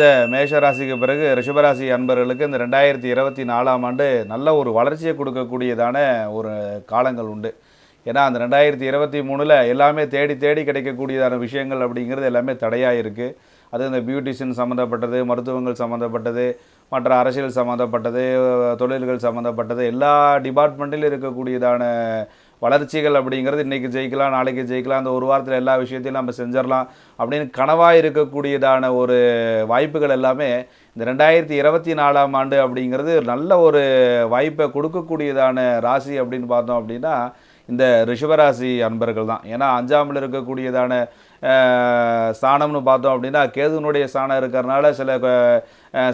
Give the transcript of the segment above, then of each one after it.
அடுத்த மேஷ ராசிக்கு பிறகு ரிஷபராசி அன்பர்களுக்கு இந்த ரெண்டாயிரத்தி இருபத்தி நாலாம் ஆண்டு நல்ல ஒரு வளர்ச்சியை கொடுக்கக்கூடியதான ஒரு காலங்கள் உண்டு. ஏன்னா அந்த ரெண்டாயிரத்தி இருபத்தி மூணில் எல்லாமே தேடி தேடி கிடைக்கக்கூடியதான விஷயங்கள் அப்படிங்கிறது எல்லாமே தடையாக இருக்குது அது இந்த பியூட்டிஷியன் சம்மந்தப்பட்டது மருத்துவங்கள் சம்மந்தப்பட்டது மற்ற அரசியல் சம்மந்தப்பட்டது தொழில்கள் சம்மந்தப்பட்டது எல்லா டிபார்ட்மெண்ட்டிலும் இருக்கக்கூடியதான வளர்ச்சிகள் அப்படிங்கிறது இன்றைக்கி ஜெயிக்கலாம் நாளைக்கு ஜெயிக்கலாம் அந்த ஒரு வாரத்தில் எல்லா விஷயத்தையும் நம்ம செஞ்சிடலாம் அப்படின்னு கனவாக இருக்கக்கூடியதான ஒரு வாய்ப்புகள் எல்லாமே இந்த ரெண்டாயிரத்தி இருபத்தி நாலாம் ஆண்டு அப்படிங்கிறது நல்ல ஒரு வாய்ப்பை கொடுக்கக்கூடியதான ராசி அப்படின்னு பார்த்தோம் அப்படின்னா இந்த ரிஷபராசி அன்பர்கள் தான் ஏன்னா அஞ்சாமில் இருக்கக்கூடியதான ஸ்தானம்னு பார்த்தோம் அப்படின்னா கேதுனுடைய ஸ்தானம் இருக்கிறனால சில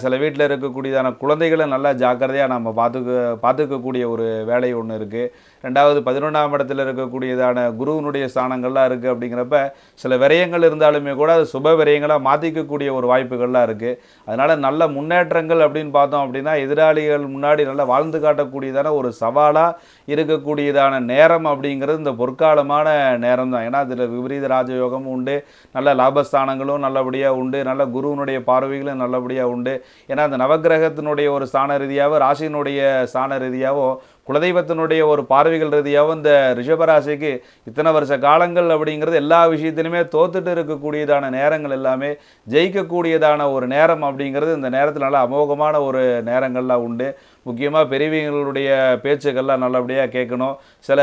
சில வீட்டில் இருக்கக்கூடியதான குழந்தைகளை நல்லா ஜாக்கிரதையாக நம்ம பார்த்துக்க பார்த்துக்கக்கூடிய ஒரு வேலை ஒன்று இருக்குது ரெண்டாவது பதினொன்றாம் இடத்துல இருக்கக்கூடியதான குருவினுடைய ஸ்தானங்கள்லாம் இருக்குது அப்படிங்கிறப்ப சில விரயங்கள் இருந்தாலுமே கூட அது சுப விரயங்களாக மாற்றிக்கக்கூடிய ஒரு வாய்ப்புகள்லாம் இருக்குது அதனால் நல்ல முன்னேற்றங்கள் அப்படின்னு பார்த்தோம் அப்படின்னா எதிராளிகள் முன்னாடி நல்லா வாழ்ந்து காட்டக்கூடியதான ஒரு சவாலாக இருக்கக்கூடியதான நேரம் அப்படிங்கிறது இந்த பொற்காலமான நேரம் தான் ஏன்னா அதில் விபரீத ராஜயோகமும் உண்டு. நல்ல லாபஸ்தானங்களும் நல்லபடியாக உண்டு. நல்ல குருவினுடைய பார்வைகளும் நல்லபடியாக உண்டு. ஏன்னா அந்த நவக்கிரகத்தினுடைய ஒரு ஸ்தான ரீதியாகவோ ராசியினுடைய ஸ்தான ரீதியாகவோ குலதெய்வத்தினுடைய ஒரு பார்வைகள் ரீதியாகவும் இந்த ரிஷபராசிக்கு இத்தனை வருஷ காலங்கள் அப்படிங்கிறது எல்லா விஷயத்திலுமே தோத்துட்டு இருக்கக்கூடியதான நேரங்கள் எல்லாமே ஜெயிக்கக்கூடியதான ஒரு நேரம் அப்படிங்கிறது இந்த நேரத்தில் நல்லா அமோகமான ஒரு நேரங்கள்லாம் உண்டு. முக்கியமாக பெரியவங்களுடைய பேச்சுக்கள்லாம் நல்லபடியாக கேட்கணும். சில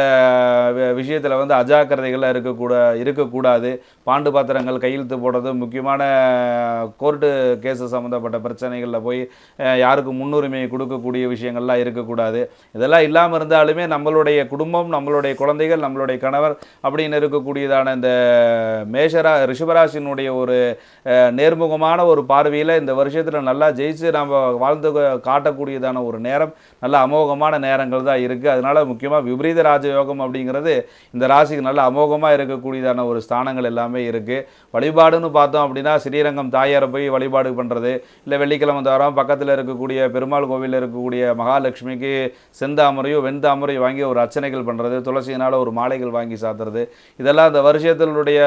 விஷயத்தில் வந்து அஜாக்கிரதைகள்லாம் இருக்கக்கூட இருக்கக்கூடாது. பாண்டு பாத்திரங்கள் கையெழுத்து போடுறது முக்கியமான கோர்ட்டு கேஸு சம்மந்தப்பட்ட பிரச்சனைகளில் போய் யாருக்கும் யாருக்கு முன்னுரிமை கொடுக்கக்கூடிய விஷயங்கள்லாம் இருக்கக்கூடாது. இதெல்லாம் இல்லாமல் இருந்தாலுமே நம்மளுடைய குடும்பம் நம்மளுடைய குழந்தைகள் நம்மளுடைய கணவர் அப்படின்னு இருக்கக்கூடியதான இந்த மேஷரா ரிஷபராசினுடைய ஒரு நேர்முகமான ஒரு பார்வையில் இந்த வருஷத்தில் நல்லா ஜெயிச்சு நம்ம வாழ்ந்து காட்டக்கூடியதான ஒரு நேரம் நல்ல அமோகமான நேரங்கள் தான் இருக்குது அதனால முக்கியமாக விபரீத ராஜயோகம் அப்படிங்கிறது இந்த ராசிக்கு நல்ல அமோகமாக இருக்கக்கூடியதான ஒரு ஸ்தானங்கள் எல்லாமே இருக்குது வழிபாடுன்னு பார்த்தோம் அப்படின்னா ஸ்ரீரங்கம் தாயாரை போய் வழிபாடு பண்ணுறது இல்லை வெள்ளிக்கிழமை தவிர பக்கத்தில் இருக்கக்கூடிய பெருமாள் கோவிலில் இருக்கக்கூடிய மகாலட்சுமிக்கு செந்தாமரையோ வெண்தாமரையோ வாங்கி ஒரு அர்ச்சனைகள் பண்ணுறது துளசியினால் ஒரு மாலைகள் வாங்கி சாத்துறது இதெல்லாம் இந்த வருஷத்தினுடைய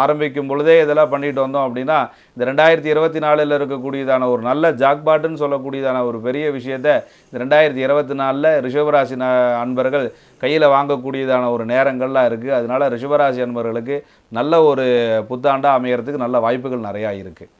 ஆரம்பிக்கும் பொழுதே இதெல்லாம் பண்ணிட்டு வந்தோம் அப்படின்னா இந்த ரெண்டாயிரத்தி இருபத்தி நாலில் இருக்கக்கூடியதான ஒரு நல்ல ஜாக்பாட்டுன்னு சொல்லக்கூடியதான ஒரு பெரிய விஷயத்தை இந்த ரெண்டாயிரத்தி இருபத்தி நாலில் ரிஷபராசி அன்பர்கள் கையில் வாங்கக்கூடியதான ஒரு நேரங்கள்லாம் இருக்குது அதனால ரிஷபராசி அன்பர்களுக்கு நல்ல ஒரு புத்தாண்டாக அமையறதுக்கு நல்ல வாய்ப்புகள் நிறையா இருக்குது